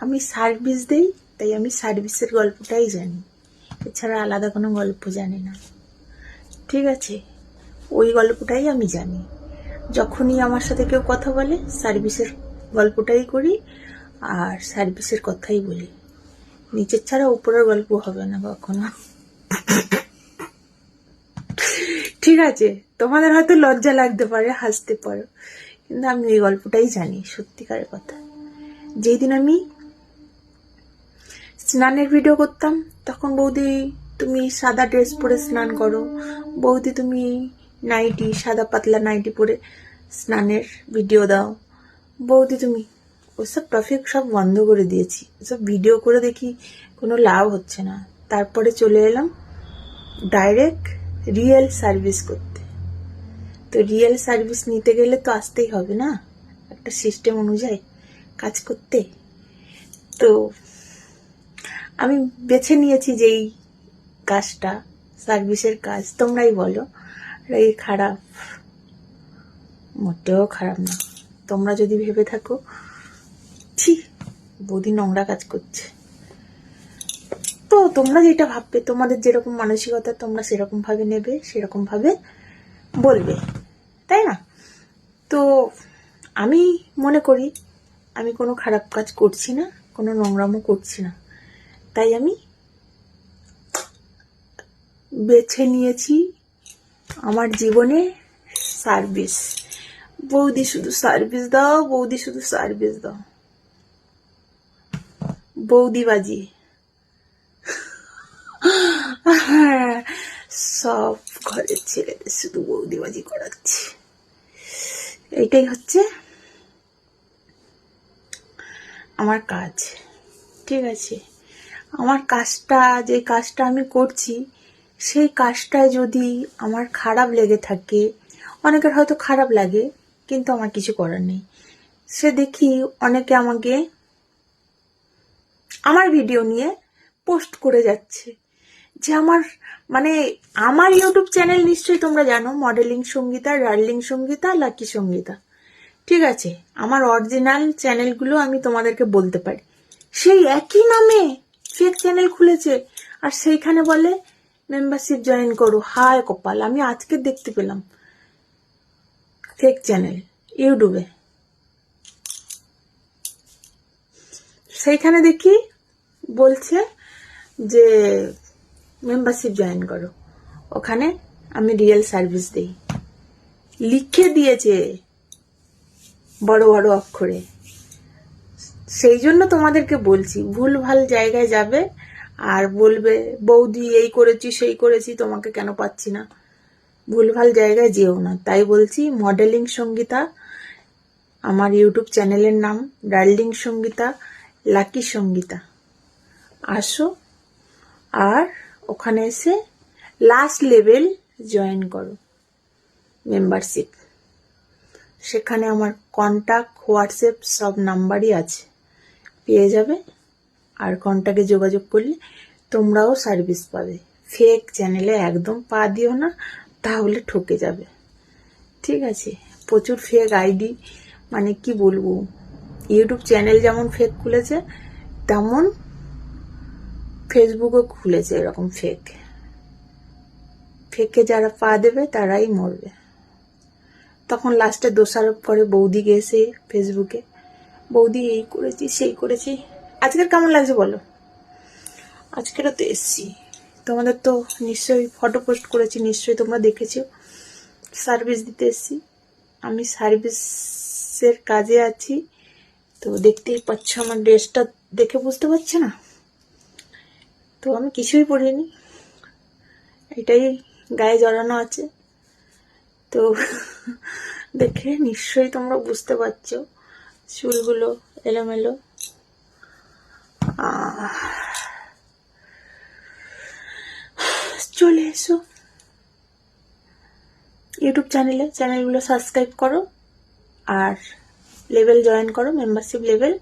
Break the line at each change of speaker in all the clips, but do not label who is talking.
আমি সার্ভিস দিই, তাই আমি সার্ভিসের গল্পটাই জানি। এছাড়া আলাদা কোনো গল্প জানি না। ঠিক আছে, ওই গল্পটাই আমি জানি। যখনই আমার সাথে কেউ কথা বলে সার্ভিসের গল্পটাই করি আর সার্ভিসের কথাই বলি। নিচের ছাড়া উপরের গল্প হবে না কখনো। ঠিক আছে, তোমাদের হয়তো লজ্জা লাগতে পারে, হাসতে পারো। কিন্তু আমি এই গল্পটাই জানি, সত্যিকারের কথা। যেই দিন আমি স্নানের ভিডিও করতাম, তখন বৌদি তুমি সাদা ড্রেস পরে স্নান করো। বৌদি তুমি নাইটি, সাদা পাতলা নাইটি পরে স্নানের ভিডিও দাও। বৌদি তুমি, ওসব টপিক সব বন্ধ করে দিয়েছি। ওসব ভিডিও করে দেখি কোনো লাভ হচ্ছে না। তারপরে চলে এলাম ডাইরেক্ট রিয়েল সার্ভিস করতে। তো রিয়েল সার্ভিস নিতে গেলে তো আসতেই হবে না? একটা সিস্টেম অনুযায়ী কাজ করতে। তো আমি বেছে নিয়েছি যেই কাজটা, সার্ভিসের কাজ, তোমরাই বলো। এই খারাপ, মোটেও খারাপ না। তোমরা যদি ভেবে থাকো, ছি, বৌদি নোংরা কাজ করছে। তো তোমরা যেটা ভাববে, তোমাদের যেরকম মানসিকতা, তোমরা সেরকম ভাবে নেবে সেরকম ভাবে বলবে। তাই না? তো আমি মনে করি, আমি কোনো খারাপ কাজ করছি না, কোনো নোংরামো করছি না। তাই আমি বেছে নিয়েছি আমার জীবনে সার্ভিস বৌদি শুধু সার্ভিস দাও, বৌদি শুধু সার্ভিস দাও। বৌদিবাজি সব ঘরের ছেলেদের শুধু বৌদিবাজি করাচ্ছে। এইটাই হচ্ছে আমার কাজ। ঠিক আছে। আমার কাজটা, যে কাজটা আমি করছি, সেই কাজটায় যদি আমার খারাপ লেগে থাকে, অনেকের হয়তো খারাপ লাগে, কিন্তু আমার কিছু করার নেই। সে দেখি অনেকে আমাকে আমার ভিডিও নিয়ে পোস্ট করে যাচ্ছে, যে আমার মানে আমার ইউটিউব চ্যানেল নিশ্চয়ই তোমরা জানো, modelling Sangeeta darling Sangeeta, lucky Sangeeta. ঠিক আছে, আমার অরিজিনাল চ্যানেলগুলো আমি তোমাদেরকে বলতে পারি। সেই একই নামে ফেক চ্যানেল খুলেছে। আর সেইখানে বলে মেম্বারশিপ জয়েন করো। হায় কপাল, আমি আজকে দেখতে পেলাম। ফেক চ্যানেল, ইউটিউবে। সেইখানে দেখি বলছে যে মেম্বারশিপ জয়েন করো। ওখানে আমি রিয়েল সার্ভিস দিই। লিখে দিয়েছে বড় বড় অক্ষরে। সেই জন্য তোমাদেরকে বলছি, ভুল ভালো জায়গায় যাবে আর বলবে, বৌদি, এই করেছি, সেই করেছি, তোমাকে কেন পাচ্ছি না? ভুলভাল জায়গায় যেও না। তাই বলছি মডেলিং সঙ্গীতা, আমার ইউটিউব চ্যানেলের নাম ডার্লিং সঙ্গীতা, লাকি সঙ্গীতা। আসো আর ওখানে এসে লাস্ট লেভেল জয়েন করো মেম্বারশিপ সেখানে আমার কন্ট্যাক্ট হোয়াটসঅ্যাপ সব নাম্বারই আছে। পেয়ে যাবে। আর কন্ট্যাক্টে যোগাযোগ করলে তোমরাও সার্ভিস পাবে। ফেক চ্যানেলে একদম পা দিও না, তাহলে ঠকে যাবে। ঠিক আছে? প্রচুর ফেক আইডি মানে কি বলব? ইউটিউব চ্যানেল যেমন ফেক খুলেছে, তেমন ফেসবুকও খুলেছে এরকম ফেক ফেকে যারা পা দেবে, তারাই মরবে। তখন লাস্টে দোষারোপ করে বৌদিকে এসে ফেসবুকে বৌদি এই করেছি, সেই করেছি। আজকের কেমন লাগছে বলো? আজকেরও তো এসছি। তোমাদের তো নিশ্চয়ই ফটো পোস্ট করেছি, নিশ্চয়ই তোমরা দেখেছ। সার্ভিস দিতে এসছি। আমি সার্ভিসের কাজে আছি। তো দেখতেই পাচ্ছ আমার ড্রেসটা দেখে বুঝতে পারছ না? তো আমি কিছুই পরিনি। এটাই গায়ে জড়ানো আছে। তো দেখে নিশ্চয়ই তোমরা বুঝতে পারছ। চুলগুলো এলোমেলো। চলে এসো। ইউটিউব চ্যানেলে, চ্যানেলগুলো সাবস্ক্রাইব করো আর লেভেল জয়েন করো মেম্বারশিপ লেভেল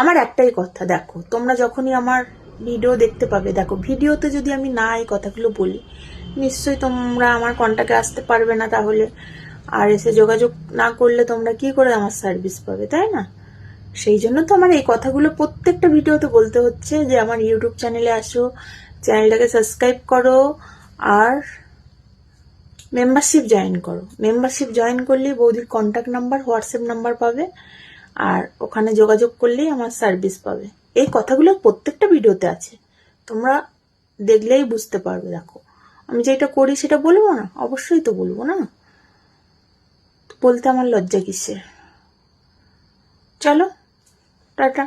আমার একটাই কথা, দেখো, তোমরা যখনই আমার ভিডিও দেখতে পাবে, দেখো, ভিডিওতে যদি আমি না এই কথাগুলো বলি, নিশ্চয়ই তোমরা আমার কন্ট্যাক্টে আসতে পারবে না তাহলে। আর এসে যোগাযোগ না করলে তোমরা কি করে আমার সার্ভিস পাবে, তাই না? সেই জন্য তো আমার এই কথাগুলো প্রত্যেকটা ভিডিওতে বলতে হচ্ছে যে আমার ইউটিউব চ্যানেলে আসো চ্যানেলটাকে সাবস্ক্রাইব করো আর মেম্বারশিপ জয়েন করো। মেম্বারশিপ জয়েন করলেই বৌদির কন্ট্যাক্ট নাম্বার হোয়াটসঅ্যাপ নাম্বার পাবে আর ওখানে যোগাযোগ করলেই আমার সার্ভিস পাবে। এই কথাগুলো প্রত্যেকটা ভিডিওতে আছে। তোমরা দেখলেই বুঝতে পারবে, দেখো। আমি যেটা করি সেটা বলব না? অবশ্যই তো বলব, না? বলতে আমার লজ্জা কিসের? চলো টাটা।